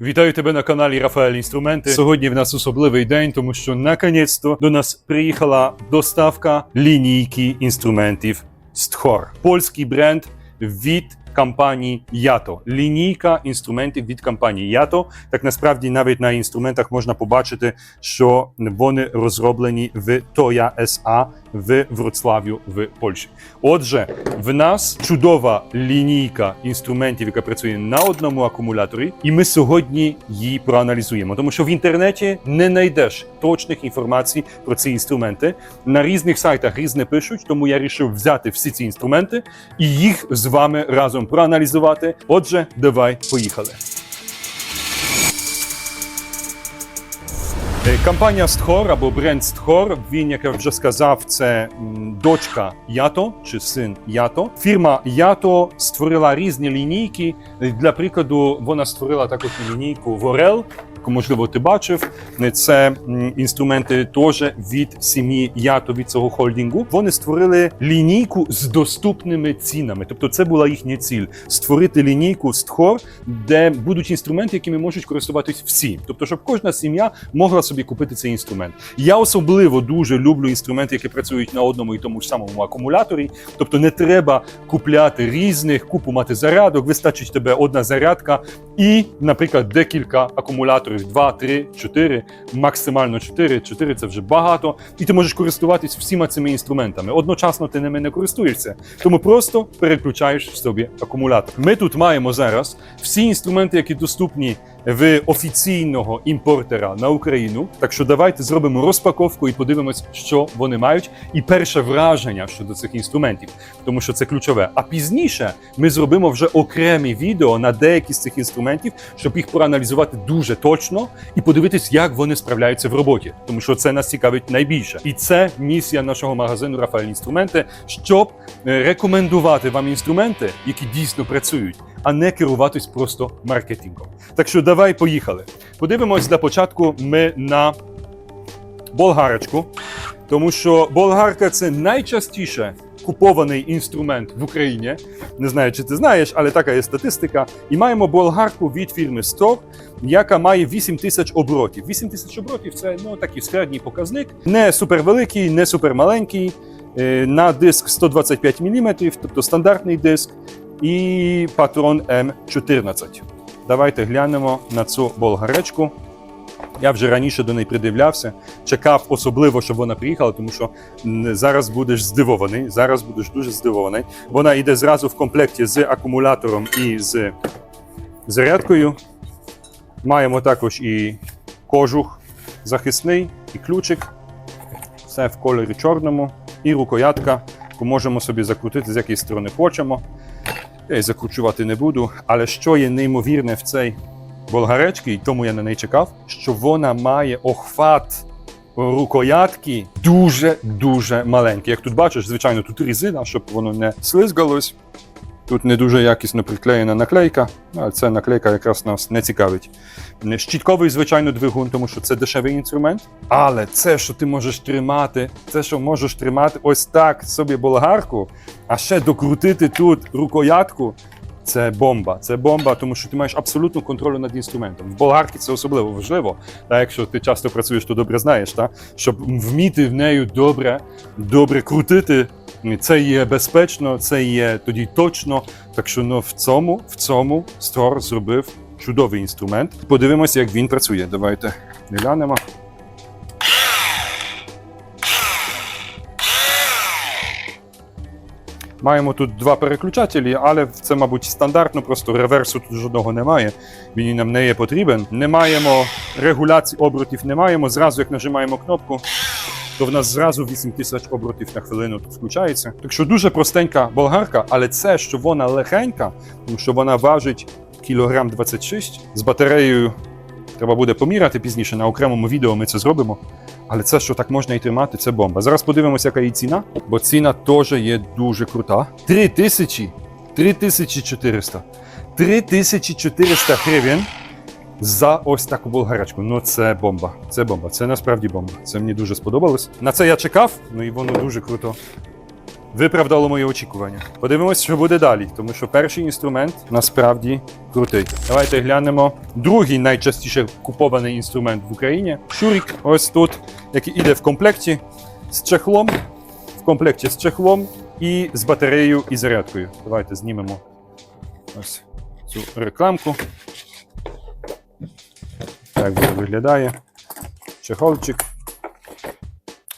Вітаю тебе на каналі Рафаель Інструменти. Сьогодні в нас особливий день, тому що наконець-то до нас приїхала доставка лінійки інструментів Стхор. Польський бренд від компанії Ято. Лінійка інструментів від компанії Ято. Так насправді навіть на інструментах можна побачити, що вони розроблені в Тоя СА в Вроцлаві в Польщі. Отже, в нас чудова лінійка інструментів, яка працює на одному акумуляторі, і ми сьогодні її проаналізуємо, тому що в інтернеті не знайдеш точних інформацій про ці інструменти. На різних сайтах різне пишуть, тому я вирішив взяти всі ці інструменти і їх з вами разом проаналізувати. Отже, давай поїхали. Кампанія Компанія Стхор або бренд Стхор, він, як я вже сказав, це дочка Ято чи син Ято. Фірма Ято створила різні лінійки. Е, Для прикладу, вона створила також лінійку Ворел. Можливо, ти бачив. Е, Це інструменти теж від сім'ї Ято від цього холдингу. Вони створили лінійку з доступними цінами. Тобто, це була їхня ціль створити лінійку Стхор, де будуть інструменти, якими можуть користуватись всі. Тобто, щоб кожна сім'я могла собі купити цей інструмент. Я особливо дуже люблю інструменти, які працюють на одному і тому ж самому акумуляторі. Тобто не треба купляти різних, купу мати зарядок, вистачить тебе одна зарядка і, наприклад, декілька акумуляторів: 2, 3, 4, максимально 4. 4 це вже багато. І ти можеш користуватись всіма цими інструментами. Одночасно ти ними не користуєшся, тому просто переключаєш собі акумулятор. Ми тут маємо зараз всі інструменти, які доступні в офіційного імпортера на Україну. Так що давайте зробимо розпаковку і подивимось, що вони мають, і перше враження щодо цих інструментів, тому що це ключове. А пізніше ми зробимо вже окремі відео на деякі з цих інструментів, щоб їх проаналізувати дуже точно і подивитись, як вони справляються в роботі, тому що це нас цікавить найбільше. І це місія нашого магазину Рафаель Інструменти, щоб е, рекомендувати вам інструменти, які дійсно працюють, а не керуватись просто маркетингом. Так що давай поїхали. Подивимось для початку ми на болгарочку, тому що болгарка це найчастіше купований інструмент в Україні. Не знаю, чи ти знаєш, але така є статистика. І маємо болгарку від фірми Store, яка має 8 тисяч оборотів. 8 тисяч оборотів це ну такий середній показник, не супервеликий, не супермаленький. Е, На диск 125 мм, тобто стандартний диск, і патрон М14. Давайте глянемо на цю болгаречку. Я вже раніше до неї придивлявся, чекав особливо, щоб вона приїхала, тому що зараз будеш здивований. Зараз будеш дуже здивований. Вона йде зразу в комплекті з акумулятором і з зарядкою. Маємо також і кожух захисний, і ключик. Все в кольорі чорному, і рукоятка, яку можемо собі закрутити з якої сторони хочемо. Я закручувати не буду. Але що є неймовірне в цей болгаречки, і тому я на неї чекав, що вона має охват рукоятки дуже-дуже маленький. Як тут бачиш, звичайно, тут різина, щоб воно не слизгалось. Тут не дуже якісно приклеєна наклейка, але ця наклейка якраз нас не цікавить. Щітковий, звичайно, двигун, тому що це дешевий інструмент. Але це, що ти можеш тримати, це, що можеш тримати ось так собі болгарку, а ще докрутити тут рукоятку, це бомба. Це бомба, тому що ти маєш абсолютну контролю над інструментом. В болгарці це особливо важливо. Та якщо ти часто працюєш, то добре знаєш, та щоб вміти в нею добре, добре крутити. Це є безпечно, це є тоді точно. Так що ну, в цьому, в цьому Стор зробив чудовий інструмент. Подивимося, як він працює. Давайте глянемо. Маємо тут два переключателі, але це, мабуть, стандартно, просто реверсу тут жодного немає. Він нам не є потрібен. Не маємо регуляції обертів, не маємо. Зразу, як нажимаємо кнопку, то в нас зразу 8 тисяч обертів на хвилину тут включається. Так що дуже простенька болгарка, але це, що вона легенька, тому що вона важить кілограм 26 з батареєю. Треба буде поміряти пізніше на окремому відео. Ми це зробимо. Але це, що так можна і тримати, це бомба. Зараз подивимося, яка її ціна, бо ціна теж є дуже крута. 3 тисячі 3400. 3400 гривень за ось таку болгарочку. Ну це бомба. Це бомба. Це насправді бомба. Це мені дуже сподобалось. На це я чекав, ну і воно дуже круто виправдало мої очікування. Подивимось, що буде далі, тому що перший інструмент насправді крутий. Давайте глянемо другий найчастіше купований інструмент в Україні. Шурік, ось тут, який іде в комплекті з чехлом, в комплекті з чехлом і з батареєю і зарядкою. Давайте знімемо ось цю рекламку. Так воно виглядає. Чехольчик.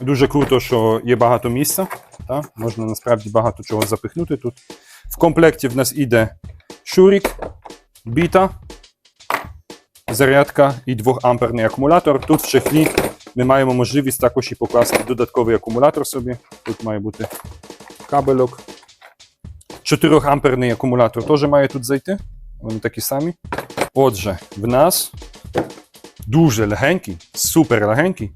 Дуже круто, що є багато місця. Та? Можна насправді багато чого запихнути тут. В комплекті в нас іде шурік, біта, зарядка і 2-амперний акумулятор. Тут в чехлі ми маємо можливість також і покласти додатковий акумулятор собі. Тут має бути кабельок. 4-амперний акумулятор теж має тут зайти. Вони такі самі. Отже, в нас дуже легенький, супер легенький,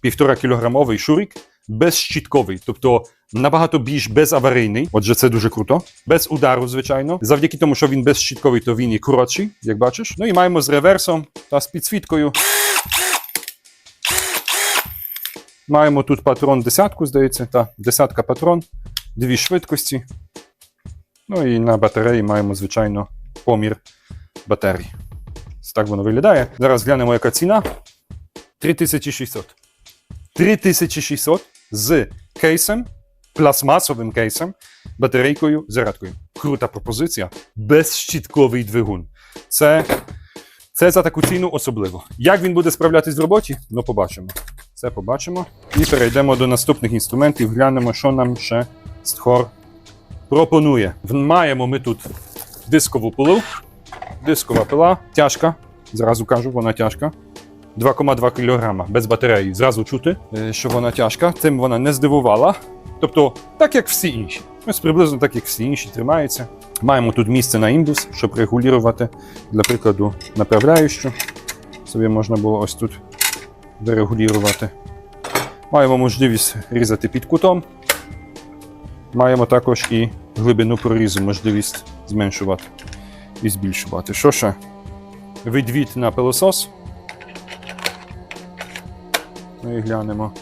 півтора кілограмовий шурік, безщітковий, тобто набагато більш безаварійний. Отже, це дуже круто. Без удару, звичайно. Завдяки тому, що він безщітковий, то він і коротший, як бачиш. Ну і маємо з реверсом та з підсвіткою. Маємо тут патрон десятку, здається, та десятка патрон, дві швидкості. Ну і на батареї маємо, звичайно, помір батарій. Так воно виглядає. Зараз глянемо, яка ціна. 3600. 3600 з кейсом, пластмасовим кейсом, батарейкою, зарядкою. Крута пропозиція. Безщітковий двигун. Це, це за таку ціну особливо. Як він буде справлятись в роботі? Ну, побачимо. Це побачимо. І перейдемо до наступних інструментів. Глянемо, що нам ще Стхор пропонує. Маємо ми тут дискову пилу. Дискова пила, тяжка. Зразу кажу, вона тяжка. 2,2 кг без батареї. Зразу чути, е, що вона тяжка. Тим вона не здивувала. Тобто, так як всі інші. Ось приблизно так, як всі інші тримаються. Маємо тут місце на імбус, щоб регулювати, для прикладу, направляючу. Собі можна було ось тут вирегулювати. Маємо можливість різати під кутом. Маємо також і глибину прорізу, можливість зменшувати і збільшувати. Що ще? Відвід на пилосос. Ну і глянемо.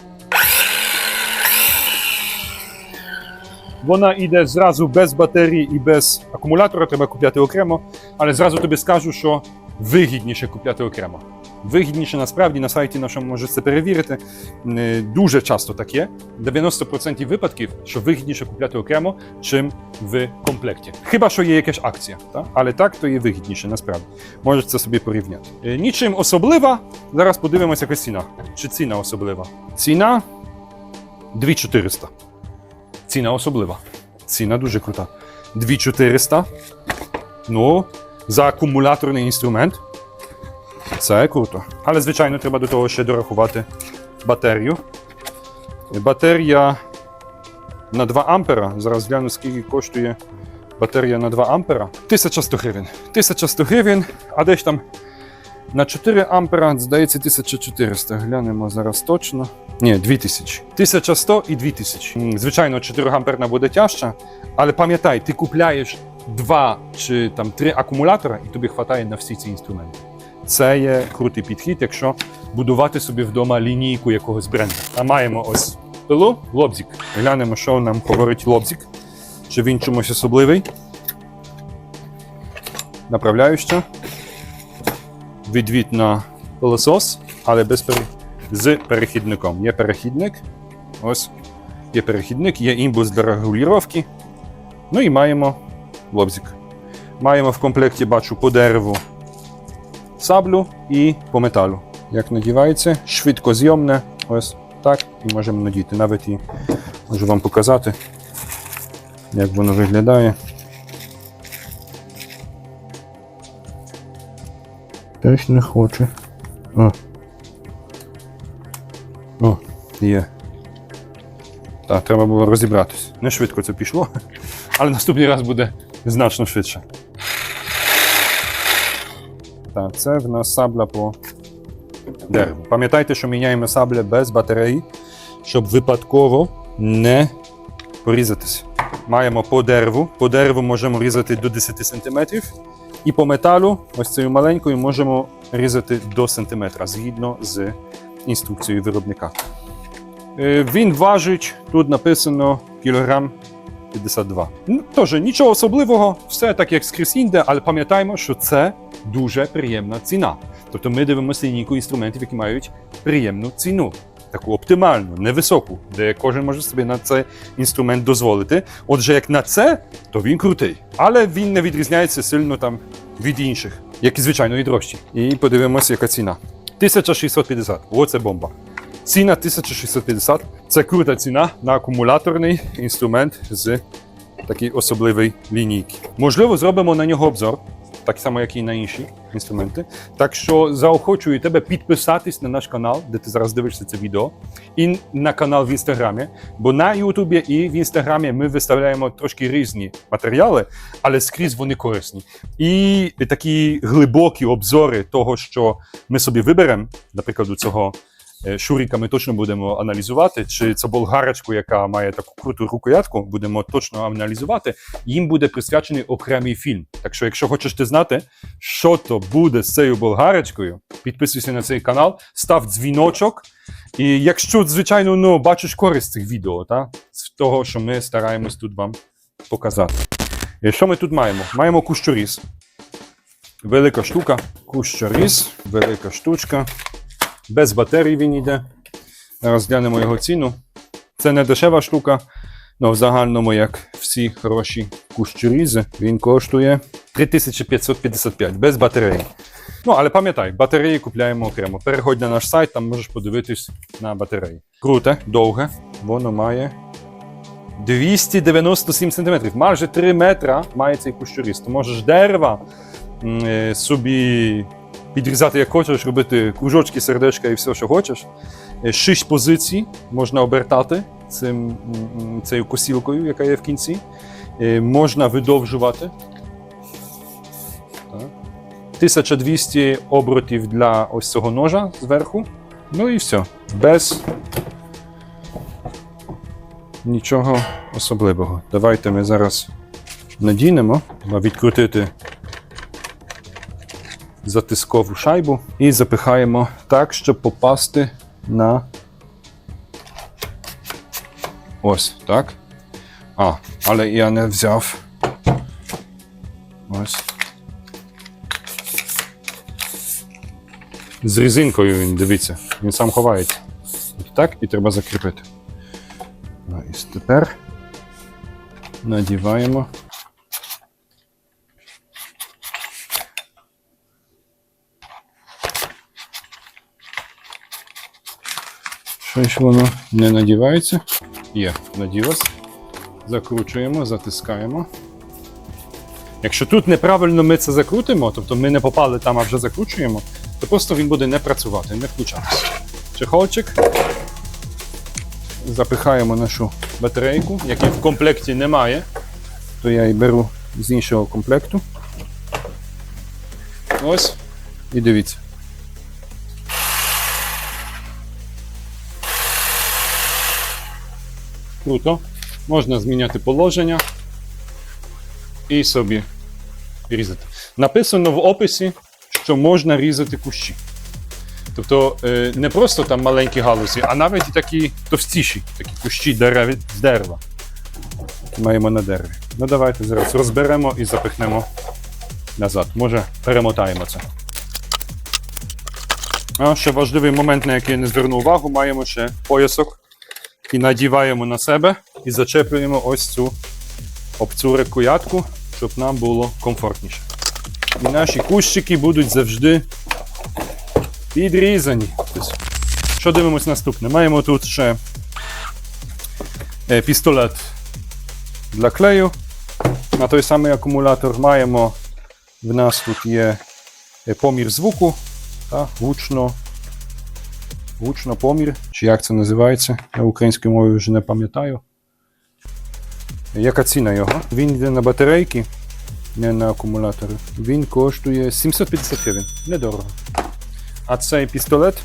Вона йде зразу без батарії і без акумулятора, треба купляти окремо, але зразу тобі скажу, що вигідніше купляти окремо. Вигідніше насправді на сайті нашому можете це перевірити. Е, Дуже часто так є. 90% випадків, що вигідніше купляти окремо, чим в комплекті. Хіба що є якась акція, та? але так то є вигідніше насправді. Можете це собі порівняти. Е, Нічим особлива. Зараз подивимося, яка ціна. Чи ціна особлива? Ціна 2400. Ціна особлива. Ціна дуже крута. 2400. Ну, за акумуляторний інструмент. Це круто. Але, звичайно, треба до того ще дорахувати батарею. Батарея на 2 ампера. Зараз гляну, скільки коштує батарея на 2 ампера. 1100 гривень. 1100 гривень, а десь там на 4 ампера, здається, 1400. Глянемо зараз точно. Ні, 2000. 1100 і 2000. Звичайно, 4 амперна буде тяжча, але пам'ятай, ти купляєш 2 чи там 3 акумулятора, і тобі вистачає на всі ці інструменти. Це є крутий підхід, якщо будувати собі вдома лінійку якогось бренду. А маємо ось пилу, лобзик. Глянемо, що нам говорить лобзик. Чи він чомусь особливий. Направляюча. Відвід на пилосос, але без пере... з перехідником. Є перехідник. Ось. Є перехідник, є імбус для регулювання. Ну і маємо лобзик. Маємо в комплекті, бачу, по дереву саблю і по металу. Як надівається, швидкозйомне, ось так, і можемо надіти. Навіть і можу вам показати, як воно виглядає. Теж не хоче. О. О, є. Так, треба було розібратись. Не швидко це пішло, але наступний раз буде значно швидше. Так, це в нас сабля по дереву. Пам'ятайте, що міняємо сабля без батареї, щоб випадково не порізатися. Маємо по дереву. По дереву можемо різати до 10 см. І по металу, ось цією маленькою, можемо різати до сантиметра згідно з інструкцією виробника. Е, Він важить, тут написано кілограм 52. Ну, Тож нічого особливого, все так як скрізь інде, але пам'ятаємо, що це дуже приємна ціна. Тобто ми дивимося лінійку інструментів, які мають приємну ціну, таку оптимальну, невисоку, де кожен може собі на цей інструмент дозволити. Отже, як на це, то він крутий. Але він не відрізняється сильно там від інших, як і звичайно і дорожчі. І подивимося, яка ціна. 1650. Оце бомба. Ціна 1650 це крута ціна на акумуляторний інструмент з такої особливої лінійки. Можливо, зробимо на нього обзор, так само, як і на інші інструменти. Так що заохочую тебе підписатись на наш канал, де ти зараз дивишся це відео, і на канал в інстаграмі. Бо на Ютубі і в інстаграмі ми виставляємо трошки різні матеріали, але скрізь вони корисні. І такі глибокі обзори того, що ми собі виберемо, наприклад, у цього. Е, Шуріка ми точно будемо аналізувати, чи це болгарочку, яка має таку круту рукоятку, будемо точно аналізувати. Їм буде присвячений окремий фільм. Так що, якщо хочеш ти знати, що то буде з цією болгарочкою, підписуйся на цей канал, став дзвіночок. І якщо, звичайно, ну, бачиш користь цих відео, та? з того, що ми стараємось тут вам показати. І що ми тут маємо? Маємо кущоріз. Велика штука. Кущоріз, велика штучка. Без батарій він йде. Розглянемо його ціну. Це не дешева штука, але в загальному, як всі хороші кущорізи, він коштує 3555 без батареї. Ну, але пам'ятай, батареї купляємо окремо. Переходь на наш сайт, там можеш подивитись на батареї. Круте, довге. Воно має 297 см. Майже 3 метра має цей кущоріз. Ти можеш дерева е, собі підрізати як хочеш, робити кружочки, сердечка і все, що хочеш. Е, Шість позицій можна обертати цим, цією косілкою, яка є в кінці. Е, Можна видовжувати. 1200 обертів для ось цього ножа зверху. Ну і все. Без нічого особливого. Давайте ми зараз надінемо, а відкрутити затискову шайбу і запихаємо так, щоб попасти на ось так. А, але я не взяв. Ось. З резинкою він, дивіться, він сам ховається. От так і треба закріпити. Ну, і тепер надіваємо. Щось воно не надівається. Є, наділось. Закручуємо, затискаємо. Якщо тут неправильно ми це закрутимо, тобто ми не попали там, а вже закручуємо, то просто він буде не працювати, не включатися. Чехолчик. Запихаємо нашу батарейку, якої в комплекті немає, то я і беру з іншого комплекту. Ось. І дивіться. Круто. Можна зміняти положення і собі різати. Написано в описі, що можна різати кущі. Тобто е, не просто там маленькі галузі, а навіть такі товстіші, такі кущі дерев, з дерева. Маємо на дереві. Ну давайте зараз розберемо і запихнемо назад. Може, перемотаємо це. А ще важливий момент, на який я не звернув увагу, маємо ще поясок. І надіваємо на себе і зачеплюємо ось цю об цю рукоятку, щоб нам було комфортніше. І наші кущики будуть завжди підрізані. Що дивимось наступне? Маємо тут ще е, пістолет для клею. На той самий акумулятор маємо. В нас тут є е, помір звуку, та, гучно, гучно помір, чи як це називається, я українською мовою вже не пам'ятаю. Яка ціна його? Він йде на батарейки, не на акумулятори. Він коштує 750 гривень. Недорого. А цей пістолет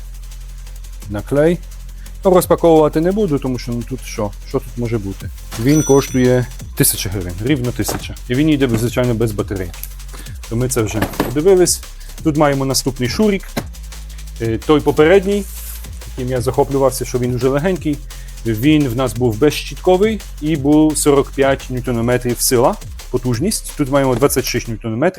на клей. Розпаковувати не буду, тому що ну, тут що? Що тут може бути? Він коштує 1000 гривень, рівно 1000. І він йде, звичайно, без батарей. То ми це вже подивились. Тут маємо наступний шурік. Е, Той попередній, яким я захоплювався, що він вже легенький. Він в нас був безщітковий і був 45 Нм сила, потужність. Тут маємо 26 Нм,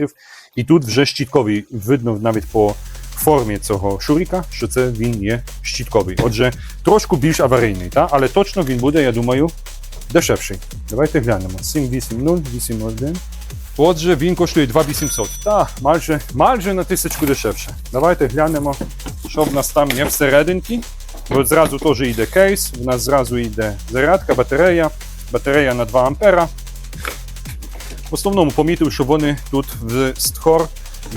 і тут вже щітковий. Видно навіть по формі цього шуріка, що це він є щітковий. Отже, трошку більш аварійний, та? але точно він буде, я думаю, дешевший. Давайте глянемо. 780, 81. Отже, він коштує 2800. Та, майже, майже на тисячку дешевше. Давайте глянемо, що в нас там є всерединки. От зразу теж йде кейс, в нас зразу йде зарядка, батарея, батарея на 2 ампера. В основному помітив, що вони тут в Стхор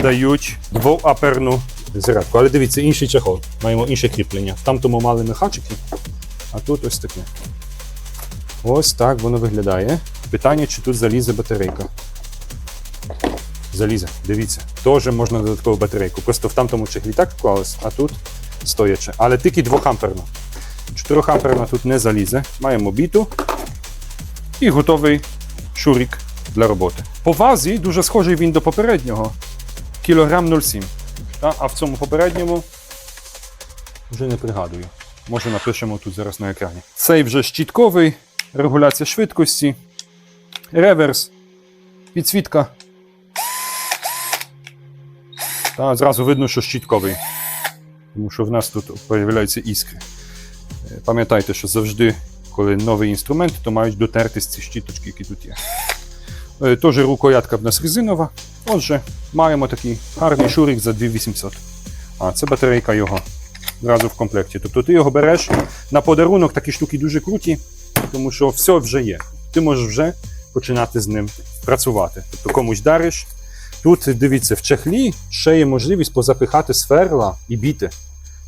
дають 2-аперну зарядку. Але дивіться, інший чехол. Маємо інше кріплення. В тамтому мали мехачики, а тут ось таке. Ось так воно виглядає. Питання, чи тут залізе батарейка. Залізе, дивіться. Теж можна додаткову батарейку. Просто в тамтому чехлі так вклалось, а тут стояче. Але тільки 2 амперна. 4 амперна тут не залізе. Маємо біту і готовий шурік для роботи. По вазі дуже схожий він до попереднього. Кілограм 0,7. А в цьому попередньому вже не пригадую. Може напишемо тут зараз на екрані. Цей вже щітковий, регуляція швидкості, реверс, підсвітка. Та зразу видно, що щітковий. Тому що в нас тут з'являються іскри. Е, Пам'ятайте, що завжди, коли новий інструмент, то мають дотертись ці щіточки, які тут є. Е, Теж рукоятка в нас резинова. Отже, маємо такий гарний шурик за 2800. А, це батарейка його зразу в комплекті. Тобто ти його береш на подарунок, такі штуки дуже круті, тому що все вже є. Ти можеш вже починати з ним працювати. Тобто комусь дариш. Тут дивіться, в чехлі ще є можливість позапихати сверла і біти.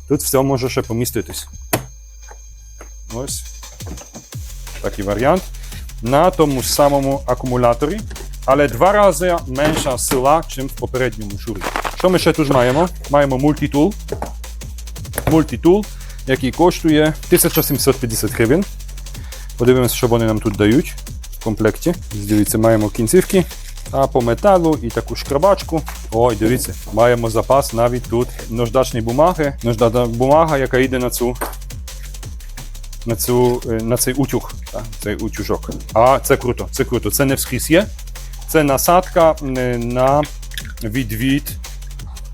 Тут все може ще поміститись. Ось такий варіант. На тому ж самому акумуляторі, але два рази менша сила, ніж в попередньому шурі. Що ми ще тут маємо? Маємо мультитул. Мультитул, який коштує 1750 гривень. Подивимося, що вони нам тут дають в комплекті. Дивіться, маємо кінцівки. А по металу і таку шкрабачку. Ой, дивіться, маємо запас навіть тут наждачні бумаги. Наждачна бумага, яка йде на цю. На, цю, е, на цей утюг, так, цей утюжок. А це круто, це круто. Це не вскрізь є. Це насадка е, на відвід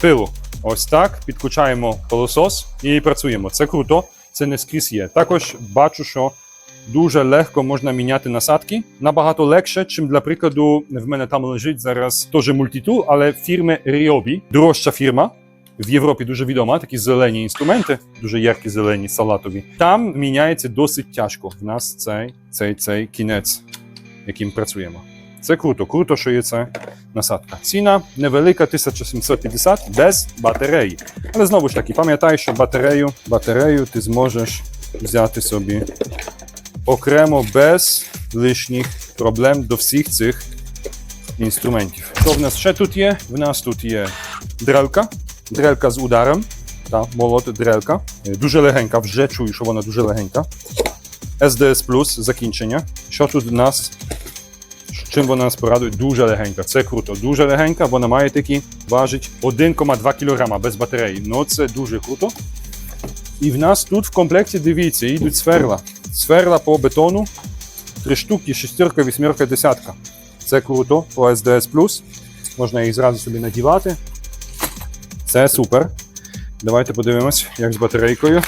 пилу. Ось так. Підключаємо пилосос і працюємо. Це круто, це не скрізь є. Також бачу, що дуже легко можна міняти насадки. Набагато легше, чим для прикладу, в мене там лежить зараз теж мультитул, але фірми Ryobi, дорожча фірма. В Європі дуже відома, такі зелені інструменти, дуже яркі зелені, салатові. Там міняється досить тяжко. В нас цей, цей, цей кінець, яким працюємо. Це круто, круто, що є це насадка. Ціна невелика 1750 без батареї. Але знову ж таки, пам'ятай, що батарею, батарею ти зможеш взяти собі окремо без лишніх проблем до всіх цих інструментів. Що в нас ще тут є? В нас тут є дрелка, дрелка з ударом. Та, молот дрелка. Е, Дуже легенька, вже чую, що вона дуже легенька. SDS Plus закінчення. Що тут в нас? Чим вона нас порадує? Дуже легенька. Це круто. Дуже легенька. Вона має такі, важить 1,2 кг без батареї. Ну це дуже круто. І в нас тут в комплекті, дивіться, йдуть сверла. Сверла по бетону. Три штуки, шестерка, вісьмерка, десятка. Це круто по SDS Можна їх зразу собі надівати. Це супер. Давайте подивимось, як з батарейкою.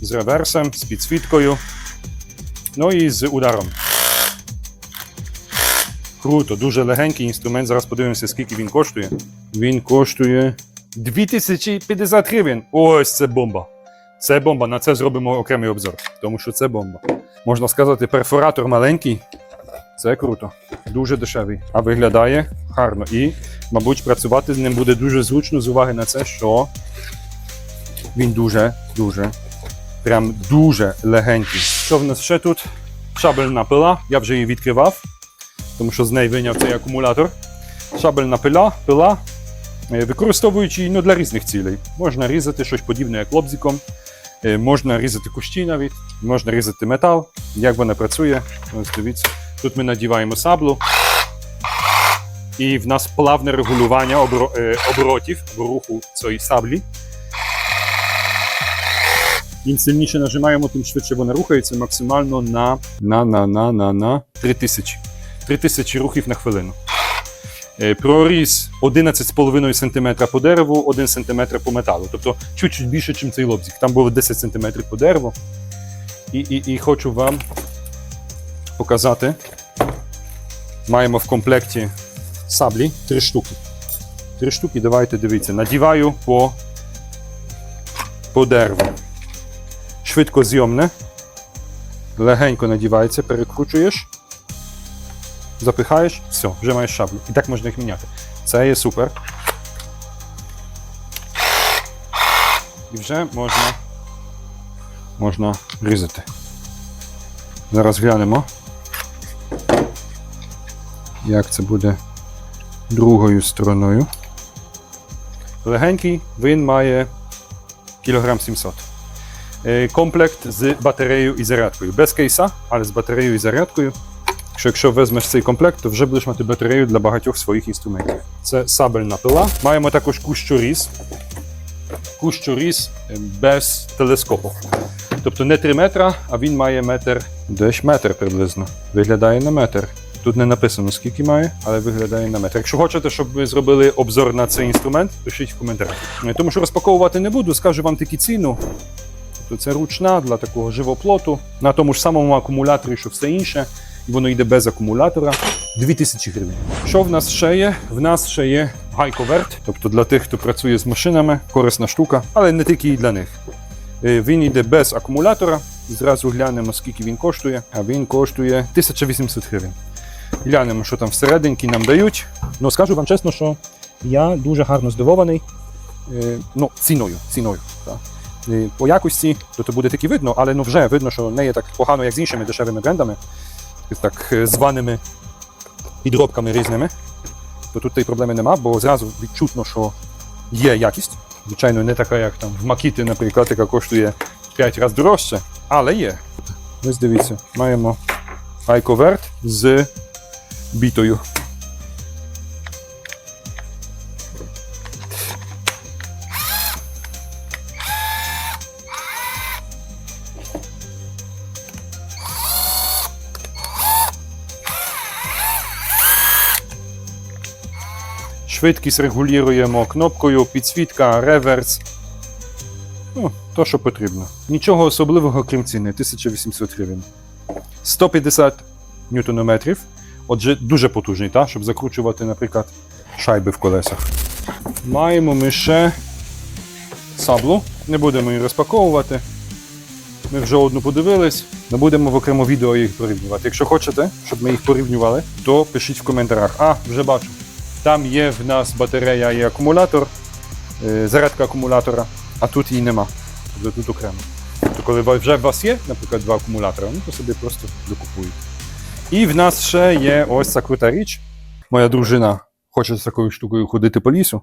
З реверсом, з підсвіткою. Ну і з ударом. Круто, дуже легенький інструмент. Зараз подивимося, скільки він коштує. Він коштує 2050 гривень. Ось це бомба. Це бомба. На це зробимо окремий обзор, тому що це бомба. Можна сказати, перфоратор маленький. Це круто. Дуже дешевий. А виглядає гарно. І, мабуть, працювати з ним буде дуже зручно з уваги на це, що він дуже, дуже, прям дуже легенький. Що в нас ще тут? Шабельна пила. Я вже її відкривав, тому що з неї виняв цей акумулятор. Шабельна пила, пила, використовуючи її ну, для різних цілей. Можна різати щось подібне, як лобзиком, е, можна різати кущі навіть, можна різати метал. Як вона працює? Ось дивіться. Тут ми надіваємо саблу. І в нас плавне регулювання е, оборотів або руху цієї саблі. Im сильніше нажимаємо, тим швидше вона рухається максимально на, на, на, на, на, на 3000. 3000 рухів на хвилину. Проріз 11,5 см по дереву, 1 см по металу. Тобто чуть-чуть більше, ніж цей лобзик. Там було 10 см по дереву. І, і, і хочу вам показати. Маємо в комплекті саблі три штуки. Три штуки, давайте дивіться. Надіваю по, по дереву. Швидко зйомне. Легенько надівається, перекручуєш. Запихаєш, все, вже маєш шаблю. І так можна їх міняти. Це є супер. І вже можна, можна різати. Зараз глянемо, як це буде другою стороною. Легенький він має кілограм 700. Е, Комплект з батареєю і зарядкою. Без кейса, але з батареєю і зарядкою. Що якщо візьмеш цей комплект, то вже будеш мати батарею для багатьох своїх інструментів. Це сабельна пила. Маємо також кущоріз. Кущоріз е, без телескопу. Тобто не 3 метра, а він має метр, десь метр приблизно. Виглядає на метр. Тут не написано, скільки має, але виглядає на метр. Якщо хочете, щоб ви зробили обзор на цей інструмент, пишіть в коментарях. Е, Тому що розпаковувати не буду, скажу вам тільки ціну. Тобто це ручна для такого живоплоту, на тому ж самому акумуляторі, що все інше, воно йде без акумулятора. 2000 гривень. Що в нас ще є? В нас ще є гайковерт, тобто для тих, хто працює з машинами, корисна штука, але не тільки і для них. Е, Він йде без акумулятора. Зразу глянемо, скільки він коштує. А він коштує 1800 гривень. Глянемо, що там всередині нам дають. Ну, скажу вам чесно, що я дуже гарно здивований е, ну, ціною. ціною так. Е, По якості, то, то буде таки видно, але ну, вже видно, що не є так погано, як з іншими дешевими брендами, так е, званими підробками різними. То тут цієї проблеми нема, бо зразу відчутно, що є якість. Звичайно, не така, як там в Макіти, наприклад, яка коштує 5 разів дорожче, але є. Ось дивіться, маємо айковерт з бітою. Швидкість регулюємо кнопкою, підсвітка, реверс. Ну, то, що потрібно. Нічого особливого, крім ціни, 1800 гривень. 150 ньютонометрів. Отже, дуже потужний, та, щоб закручувати, наприклад, шайби в колесах. Маємо ми ще саблу. Не будемо її розпаковувати. Ми вже одну подивились, не будемо в окремо відео їх порівнювати. Якщо хочете, щоб ми їх порівнювали, то пишіть в коментарях. А, вже бачу. Там є в нас батарея і акумулятор, зарядка акумулятора, а тут її нема. Тобто тут окремо. То коли вже у вас є, наприклад, два акумулятора, ну то собі просто докупуєте. І в нас ще є ось ця крута річ. Моя дружина хоче з такою штукою ходити по лісу,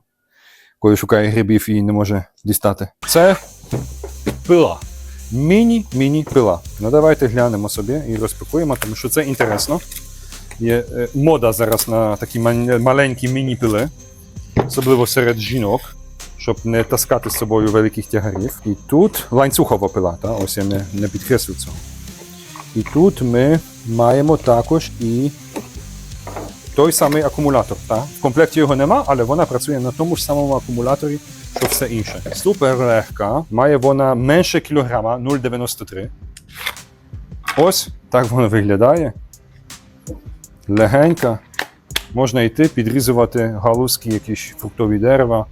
коли шукає грибів і не може дістати. Це пила. Міні-міні пила. Ну давайте глянемо собі і розпакуємо, тому що це інтересно. Є е, мода зараз на такі маленькі міні-пили, особливо серед жінок, щоб не таскати з собою великих тягарів. І тут ланцюгова пила, та? ось я не, не підкреслю цього. І тут ми маємо також і той самий акумулятор. Та? В комплекті його нема, але вона працює на тому ж самому акумуляторі, що все інше. Супер легка, має вона менше кілограма 0,93. Ось так воно виглядає. Легенька. Можна йти, підрізувати галузки, якісь фруктові дерева.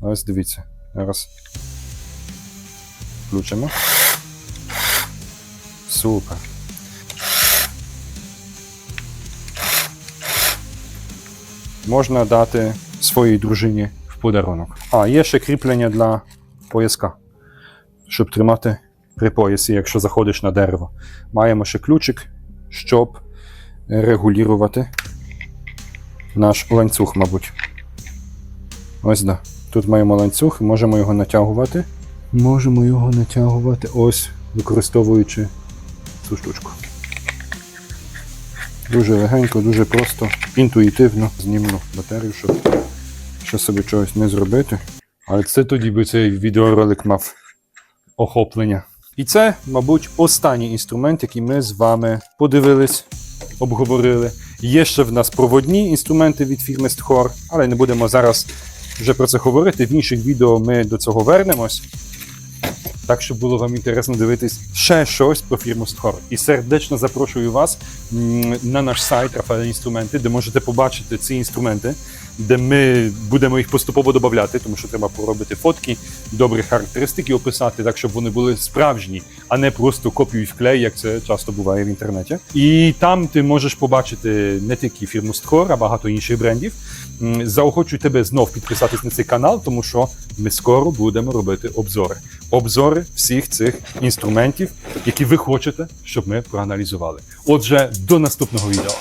Ось дивіться. Зараз включимо. Супер. Можна дати своїй дружині в подарунок. А, є ще кріплення для пояска, щоб тримати при поясі, якщо заходиш на дерево. Маємо ще ключик, щоб регулювати наш ланцюг, мабуть. Ось да. Тут маємо ланцюг, і можемо його натягувати. Можемо його натягувати ось, використовуючи цю штучку. Дуже легенько, дуже просто, інтуїтивно знімну батарею, щоб ще собі чогось не зробити. Але це тоді би цей відеоролик мав охоплення. І це, мабуть, останній інструмент, який ми з вами подивились, обговорили. Є ще в нас проводні інструменти від фірми Стхор, але не будемо зараз вже про це говорити. В інших відео ми до цього вернемось. Так, щоб було вам інтересно дивитись ще щось про фірму Стхор. І сердечно запрошую вас на наш сайт Рафаель Інструменти, де можете побачити ці інструменти, де ми будемо їх поступово додати, тому що треба поробити фотки, добрі характеристики описати, так щоб вони були справжні, а не просто копію вклей, як це часто буває в інтернеті. І там ти можеш побачити не тільки фірму Стхор, а багато інших брендів. Заохочую тебе знов підписатись на цей канал, тому що ми скоро будемо робити обзори. Обзори всіх цих інструментів, які ви хочете, щоб ми проаналізували. Отже, до наступного відео.